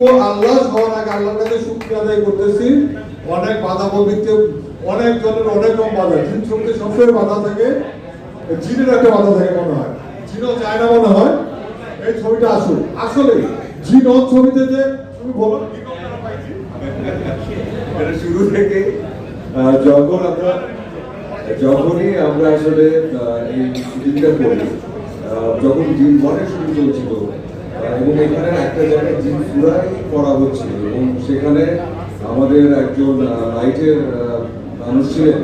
ও আল্লাহ হওয়ার আগে শুক্রিয়া আদায় করতেছি। অনেক বাধা বলতে অনেক জনের অনেক রকম বাধা। জিন শক্তি সবসময় বাধা থাকে জিনের একটা বাধা থাকে মনে হয়। জিনও চায় না মনে হয়। এই ছবিটা আসুন আসলে জিন অন ছবিতে যে তুমি বলো? শুরু থেকে যখন আমরা যখনই আমরা আসলে এই শুটিংটা করি যখন ওয়ানের শুটিং চলছিল আহ, এবং এখানে একটা জায়গায় জিম পুরাই করা হচ্ছিল এবং সেখানে আমাদের একজন লাইটের মানুষ ছিলেন,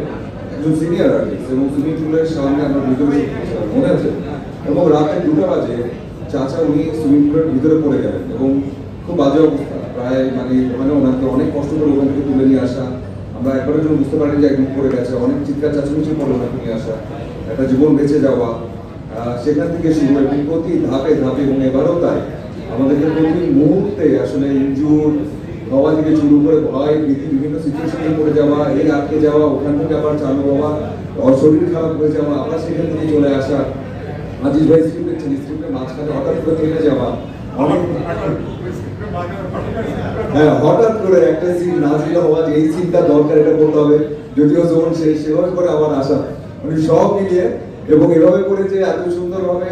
একজন সিনিয়র আর্টিস্ট এবং সুইমিং পুলের সামনে আমরা ভিতরে মনে আছে? এবং রাতে দুটো বাজে চাচা উনি সুইমিং পুলের ভিতরে পড়ে গেলেন এবং খুব বাজে অবস্থা। প্রায় মানে ওখানে ওনাকে অনেক কষ্ট করে ওখান থেকে তুলে নিয়ে আসা। আমরা একবারের জন্য বুঝতে পারিনি যে একদম পড়ে গেছে। অনেক চিৎকার চাচামেচি পরে ওনাকে নিয়ে আসা। একটা জীবন বেঁচে যাওয়া। সেখান থেকে শুরু প্রতি ধাপে ধাপে এবং এবারও তাই। আমাদেরকে প্রতি মুহূর্তে আসলে ইনজুর হওয়া থেকে শুরু করে ভয়, ভীতি, বিভিন্ন সিচুয়েশনে পড়ে যাওয়া, এই আটকে যাওয়া, ওখান থেকে আবার চালু হওয়া শরীর খারাপ হয়ে যাওয়া আবার সেখান থেকে চলে আসা। আজিজ ভাই স্ক্রিপ্ট লিখছেন স্ক্রিপ্টের মাঝখানে হঠাৎ করে থেমে যাওয়া। অনেক হ্যাঁ হঠাৎ করে একটা সিন নাজিল হওয়া যে এই সিনটা দরকার, এটা করতে হবে। যদিও জোন শেষ, সেভাবে করে আবার আসা। মানে সব মিলিয়ে এবং এভাবে করে যে এত সুন্দরভাবে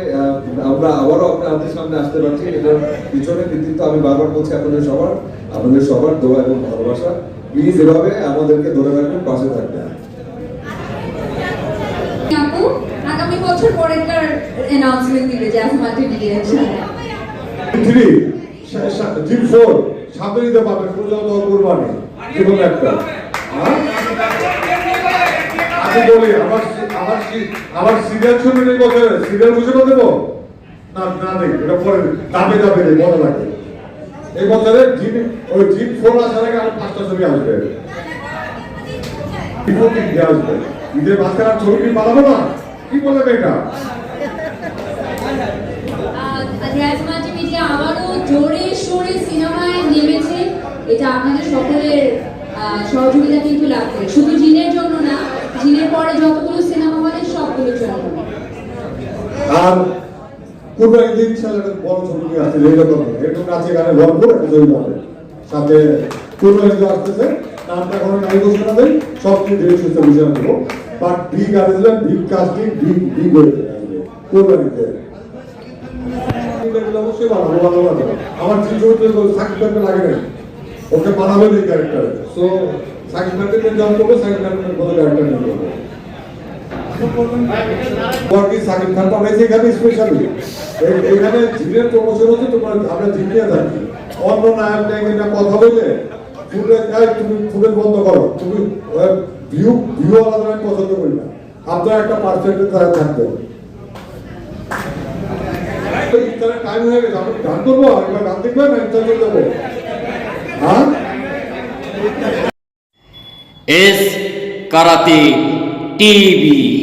আমরা আবারও আপনাদের সামনে আসতে পারছি এটার পিছনে কৃতিত্ব আমি বারবার বলছি আপনাদের সবার আপনাদের সবার দোয়া এবং ভালোবাসা। প্লিজ এভাবে আমাদেরকে ধরে রাখবেন পাশে থাকবেন। আগামী বছর পরেরকার অ্যানাউন্সমেন্ট দিবে যে আসমা টিভির সাথে থ্রি জিম ফোর সামনে পারবে পূজা তো কুরবানি। জীবন একটা? আমি বলি, আমার আমার আমার সিরিয়াল ছবি নেই বছরে সিরিয়াল বুঝে না দেবো? না না নেই, এটা পরে দাবে দাবে নেই মনে লাগে। এই বছরে জিম ওই জিম ফোর আসার আগে আর পাঁচটা ছবি আসবে। ঈদের মাঝখানে আর ছবি বানাবো না? কি বলে এটা জোরে সোরে সিনেমায় নেমেছে। এটা আপনাদের সকলের সহযোগিতা কিন্তু লাগবে শুধু জিনের জন্য না জিনের পরে যতগুলো সিনেমা হলে সবগুলোর জন্য আর কুরবানি দিন ছেলেটা বড় ছবি নিয়ে আসছে এরকম নাচে গানে একটা পাবে সাথে কুরবানি যে আসতেছে নামটা কোনো নাই ঘোষণা দেয় সব কিছু ধীরে সুস্থ বাট কুরবানিতে এগুলো অবশ্যই বানাবো আমার লাগে ওকে বানাবে সাকিব খানকে করব, সাকিব কোনো সাকিব খান না। দেবো? হ্যাঁ? এস কারাতে টিভি।